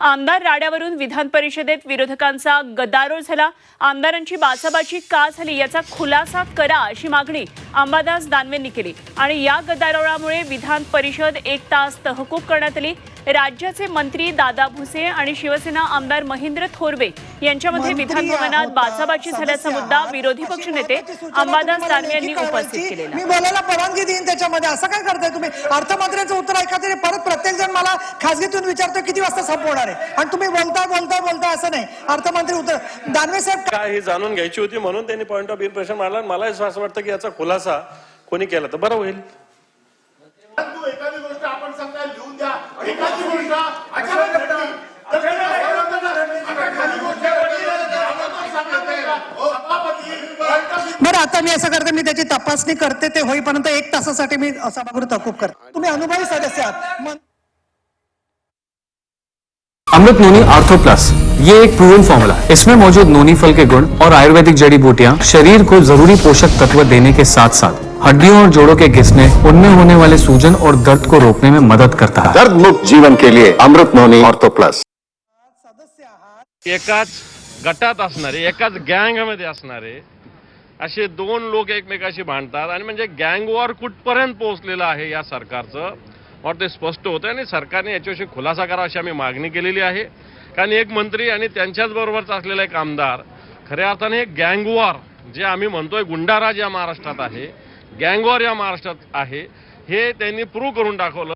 आमदार राड्यावरून विधान परिषदेत विरोधकांचा गदारोळ झाला. आमदारांची बाचाबाची का झाली याचा खुलासा करा अशी मागणी अंबादास दानवेंनी केली. आणि या गदारोळामुळे विधान परिषद एक तास तहकूब करण्यात आली. राज्याचे मंत्री दादा भुसे आणि शिवसेना आमदार महेंद्र थोरवे यांच्यामध्ये मंत्री विधान भवनात आहोत, बाचाबाची झाल्याचा मुद्दा. विरोधी पक्षनेते त्याची सूचना अंबादास दानवे यांनी उपस्थित. केलेला मी बोलायला परवानगी देईन त्याच्यामध्ये. असं काय करताय तुम्ही? अर्थमंत्र्यांचं उत्तर ऐका तरी परत प्रत्येक जण मला खासगीतून विचारतो किती वाजता संपवणार? आहे. आणि तुम्ही बोलताय बोलताय बोलताय असं नाही. अर्थमंत्री उत्तर दानवे साहेब काय ही जाणून घ्यायची होती म्हणून त्यांनी पॉईंट ऑफ इम्प्रेशन मारला आणि मला असं वाटतं की याचा खुलासा कोणी केला तर बरं होईल. एखादी गोष्ट आपण सांगता लिहून द्या. एखादी गोष्ट बरं आता मी असं करते मी त्याची तपासणी करते ते होईपर्यंत एक तासासाठी मी सभागृह तहकूब करते. तुम्ही अनुभवी सदस्य आहात. अमृत नोनी आर्थो प्लस ये एक प्रूवन फॉर्मूला है। इसमें मौजूद नोनी फल के गुण और आयुर्वेदिक जड़ी बूटियाँ शरीर को जरूरी पोषक तत्व देने के साथ साथ हड्डियों और जोड़ों के घिसने उनमें होने वाले सूजन और दर्द को रोकने में मदद करता है। दर्द मुक्त जीवन के लिए अमृत नोनी ऑर्थो प्लस एकाच गटात असणारे एकाच गँगमध्ये असणारे असे दोन लोक एकमेकाशी भांडतात आणि म्हणजे गँग वॉर कुठपर्यंत पोहोचलेलं आहे या सरकारचं? और ते स्पष्ट होतं आणि सरकारने याच्याविषयी खुलासा करा अशी आम्ही मागणी केलेली आहे. कारण एक मंत्री आणि त्यांच्याच बरोबरचा असलेला एक आमदार खऱ्या अर्थाने एक गँगवॉर जे आम्ही म्हणतोय गुंडाराज या महाराष्ट्रात आहे गँगवॉर या महाराष्ट्रात आहे हे त्यांनी प्रूव्ह करून दाखवलं.